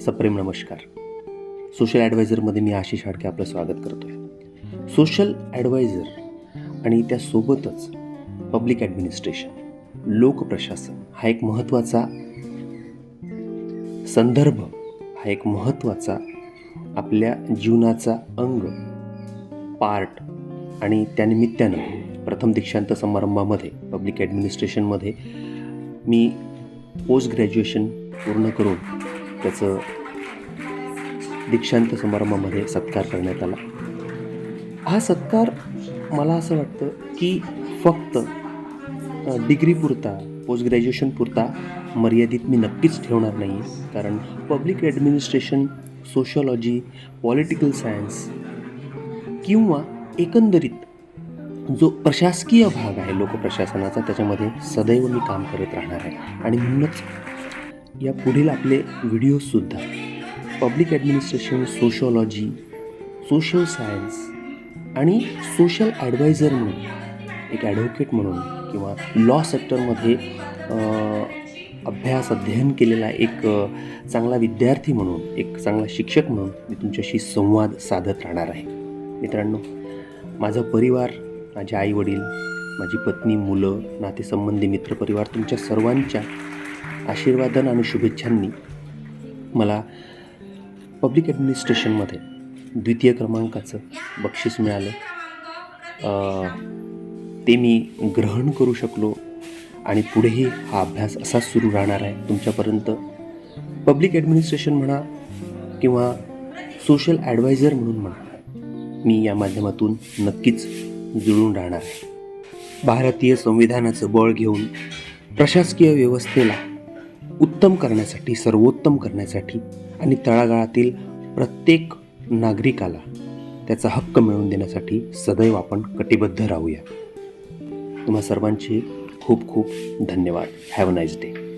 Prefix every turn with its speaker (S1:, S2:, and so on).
S1: सप्रेम नमस्कार. सोशल ॲडवायझरमध्ये मी आशिष हाडके आपलं स्वागत करतो आहे सोशल ॲडवायझर आणि त्यासोबतच पब्लिक ॲडमिनिस्ट्रेशन लोकप्रशासन हा एक महत्त्वाचा संदर्भ हा एक महत्त्वाचा आपल्या जीवनाचा अंग पार्ट आणि त्यानिमित्तानं प्रथम दीक्षांत समारंभामध्ये पब्लिक ॲडमिनिस्ट्रेशनमध्ये मी पोस्ट ग्रॅज्युएशन पूर्ण करून त्याचं दीक्षांत समारंभामध्ये सत्कार करण्यात आला. हा सत्कार मला असं वाटतं की फक्त डिग्रीपुरता पोस्ट ग्रॅज्युएशनपुरता मर्यादित मी नक्कीच ठेवणार नाही. कारण public administration sociology political science किंवा एकंदरीत जो प्रशासकीय भाग आहे लोकप्रशासनाचा त्याच्यामध्ये सदैव मी काम करत राहणार आहे. आणि म्हणूनच या पुढील आपले व्हिडिओजसुद्धा public administration sociology social science आणि सोशल ॲडवायझर म्हणून एक ॲडव्होकेट म्हणून किंवा लॉ सेक्टरमध्ये अभ्यास अध्ययन केलेला एक चांगला विद्यार्थी म्हणून एक चांगला शिक्षक म्हणून मी तुमच्याशी संवाद साधत राहणार आहे. मित्रांनो माझा परिवार माझे आईवडील माझी पत्नी मुलं नातेसंबंधी मित्रपरिवार तुमच्या सर्वांच्या आशीर्वादन आणि शुभेच्छांनी मला पब्लिक ॲडमिनिस्ट्रेशनमध्ये द्वितीय क्रमांकाचं बक्षीस मिळालं. ते मी ग्रहण करू शकलो आणि पुढेही हा अभ्यास असाच सुरू राहणार आहे. तुमच्यापर्यंत पब्लिक ॲडमिनिस्ट्रेशन म्हणा किंवा सोशल ॲडवायझर म्हणून म्हणा मी या माध्यमातून नक्कीच जुळून राहणार आहे. भारतीय संविधानाचं बळ घेऊन प्रशासकीय व्यवस्थेला उत्तम करण्यासाठी सर्वोत्तम करण्यासाठी आणि तळागाळातील प्रत्येक नागरिकाला त्याचा हक्क मिळवून देण्यासाठी सदैव आपण कटिबद्ध राहूया. तुम्हा सर्वांचे खूप खूप धन्यवाद. Have a nice day